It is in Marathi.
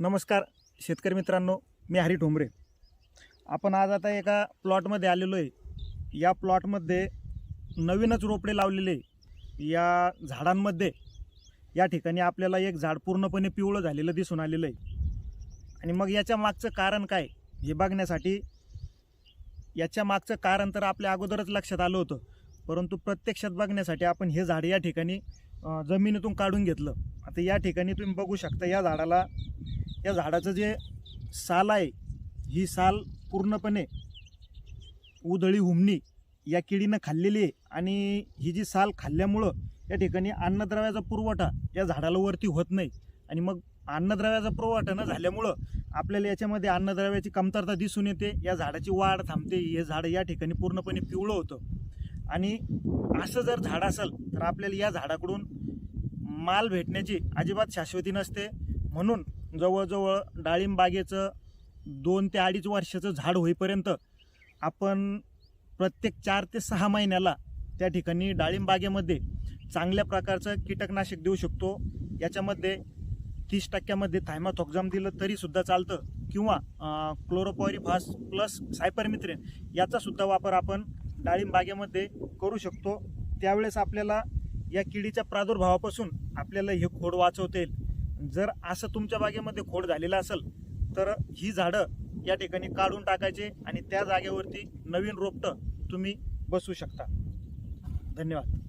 नमस्कार शेतकरी मित्रांनो मी हरी ठोंबरे. आपण आज आता एका प्लॉटमध्ये आलेलो आहे. या प्लॉटमध्ये नवीनच रोपडे लावलेले आहे. या झाडांमध्ये या ठिकाणी आपल्याला एक झाड पूर्णपणे पिवळं झालेलं दिसून आलेलं आहे. आणि मग याच्या मागचं कारण काय हे बघण्यासाठी याच्या मागचं कारण तर आपल्या अगोदरच लक्षात आलं होतं. परंतु प्रत्यक्षात बघण्यासाठी आपण हे झाड या ठिकाणी जमिनीतून काढून घेतलं. आता या ठिकाणी तुम्ही बघू शकता या झाडाला या झाडाचं जे साल आहे ही साल पूर्णपणे उधळी हुमणी या किडीनं खाल्लेली आहे. आणि ही जी साल खाल्ल्यामुळं या ठिकाणी अन्नद्रव्याचा पुरवठा या झाडाला वरती होत नाही. आणि मग अन्नद्रव्याचा पुरवठा न झाल्यामुळं आपल्याला याच्यामध्ये अन्नद्रव्याची कमतरता दिसून येते. या झाडाची वाढ थांबते. हे झाड या ठिकाणी पूर्णपणे पिवळं होतं. आणि असं जर झाड असेल तर आपल्याला या झाडाकडून माल भेटण्याची अजिबात शाश्वती नसते. म्हणून जवळजवळ डाळिंबागेचं दोन ते अडीच वर्षाचं झाड होईपर्यंत आपण प्रत्येक चार ते सहा महिन्याला त्या ठिकाणी डाळिंबागेमध्ये चांगल्या प्रकारचं कीटकनाशक देऊ शकतो. याच्यामध्ये तीस टक्क्यामध्ये थायमाथॉक्झाम दिलं तरीसुद्धा चालतं. किंवा क्लोरोपॉरिफास प्लस सायपरमित्रेन याचासुद्धा वापर आपण डाळिंबागेमध्ये करू शकतो. त्यावेळेस आपल्याला या किडीच्या प्रादुर्भावापासून आपल्याला हे खोड वाचवता येईल. जर असं तुमच्या बागेमध्ये खोड झालेलं असेल तर ही झाडं या ठिकाणी काढून टाकायचे आणि त्या जागेवरती नवीन रोपटं तुम्ही बसू शकता. धन्यवाद.